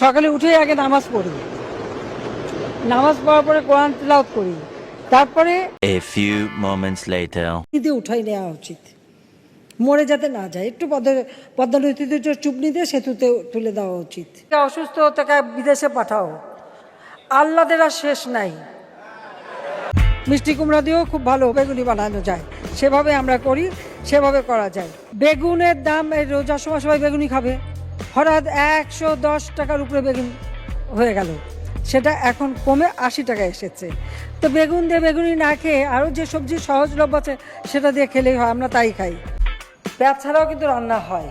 সকালে উঠেই আগে নামাজ পড়ি। নামাজ পড়ার পরে কোরআন তেলাওয়াত করি। তারপরে A few মোমেন্টস later. নদীতে উঠাই নেওয়া উচিত। মরে যাতে না যায় একটু পদ্মা নদীতে চুপনি দিয়ে সেতুতে তুলে দেওয়া উচিত। অসুস্থ তাকে বিদেশে পাঠাও। আল্লাদের আর শেষ নাই। মিষ্টি কুমড়া দিয়েও খুব ভালো বেগুনি বানানো যায়। সেভাবে আমরা করি সেভাবে করা যায়। বেগুনের দাম এই রোজার সময় সবাই বেগুনি খাবে। হঠাৎ একশো দশ টাকার উপরে বেগুন হয়ে গেল। সেটা এখন কমে আশি টাকা এসেছে। তো বেগুন দিয়ে বেগুনি না খেয়ে আরও যে সবজি সহজলভ্য আছে, সেটা দিয়ে খেলেই হয়, আমরা তাই খাই। পেঁয়াজ ছাড়াও কিন্তু রান্না হয়।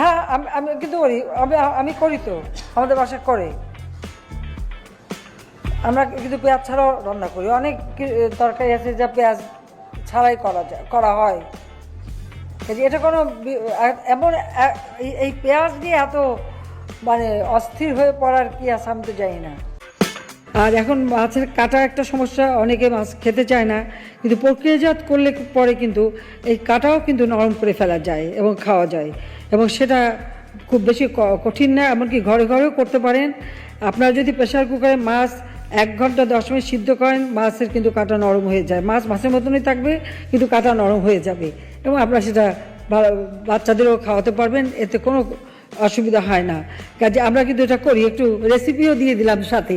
হ্যাঁ আমি আমি কিন্তু করি। আমি আমি করি তো। আমাদের বাসায় করে। আমরা কিন্তু পেঁয়াজ ছাড়াও রান্না করি। অনেক তরকারি আছে যা পেঁয়াজ ছাড়াই করা যায় করা হয়। এটা কোনো এমন এই- পেঁয়াজ নিয়ে এত মানে অস্থির হয়ে পড়ার কি আছে আমি তো জানি না। আর এখন মাছের কাটা একটা সমস্যা, অনেকে মাছ খেতে চায় না, কিন্তু প্রক্রিয়াজাত করলে পরে কিন্তু এই কাটাও কিন্তু নরম করে ফেলা যায় এবং খাওয়া যায়। এবং সেটা খুব বেশি কঠিন না, এমনকি ঘরে ঘরেও করতে পারেন। আপনারা যদি প্রেশার কুকারে মাছ এক ঘণ্টা দশ মিনিট সিদ্ধ করেন, মাছের কিন্তু কাটা নরম হয়ে যায়। মাছ মাছের মতনই থাকবে, কিন্তু কাটা নরম হয়ে যাবে। এবং আপনারা সেটা বাচ্চাদেরও খাওয়াতে পারবেন, এতে কোনো অসুবিধা হয় না। কাজে আমরা কিন্তু এটা করি, একটু রেসিপিও দিয়ে দিলাম সাথে।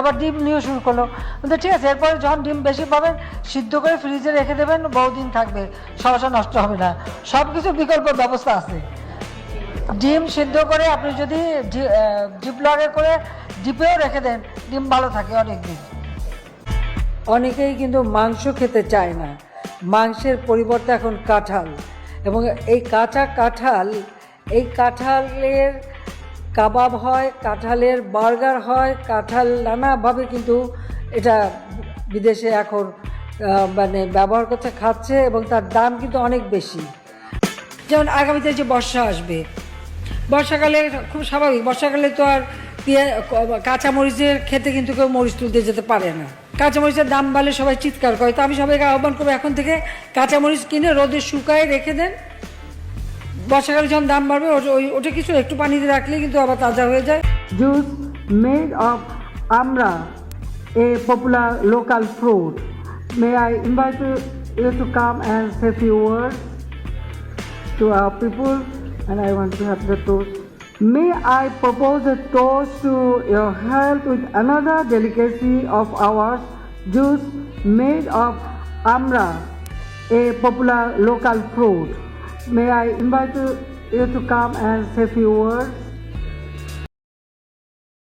আবার ডিম নিয়ে শুরু করল। বলতে ঠিক আছে এরপরে যখন ডিম বেশি পাবেন, সিদ্ধ করে ফ্রিজে রেখে দেবেন, বহুদিন থাকবে, সমস্যা নষ্ট হবে না। সব কিছু বিকল্প ব্যবস্থা আছে। ডিম সিদ্ধ করে আপনি যদি ডিপলগে করে ডিপেও রেখে দেন, ডিম ভালো থাকে অনেক দিন অনেকেই কিন্তু মাংস খেতে চায় না। মাংসের পরিবর্তে এখন কাঁঠাল এবং এই কাঁচা কাঁঠাল, এই কাঁঠালের কাবাব হয়, কাঁঠালের বার্গার হয়, কাঁঠাল নানাভাবে কিন্তু এটা বিদেশে এখন মানে ব্যবহার করছে, খাচ্ছে এবং তার দাম কিন্তু অনেক বেশি। যেমন আগামীতে যে বর্ষা আসবে, বর্ষাকালে খুব স্বাভাবিক, বর্ষাকালে তো আর কাঁচামরিচের খেতে কিন্তু কেউ মরিচ তুলতে যেতে পারে না। কাঁচামরিচের দাম বাড়লে সবাই চিৎকার করে। তো আমি সবাইকে আহ্বান করব এখন থেকে কাঁচামরিচ কিনে রোদে শুকায় রেখে দেন। বর্ষাকালে যখন দাম বাড়বে ওই ওটা কিছু একটু পানিতে রাখলে কিন্তু আবার তাজা হয়ে যায়। জুস মেড অফ আমরা a popular local fruit may I you, you to come and say few words to our people? And I want to have the toast. May I propose a toast to your health with another delicacy of ours, juice made of amra, a popular local fruit. May I invite you, to come and say a few words?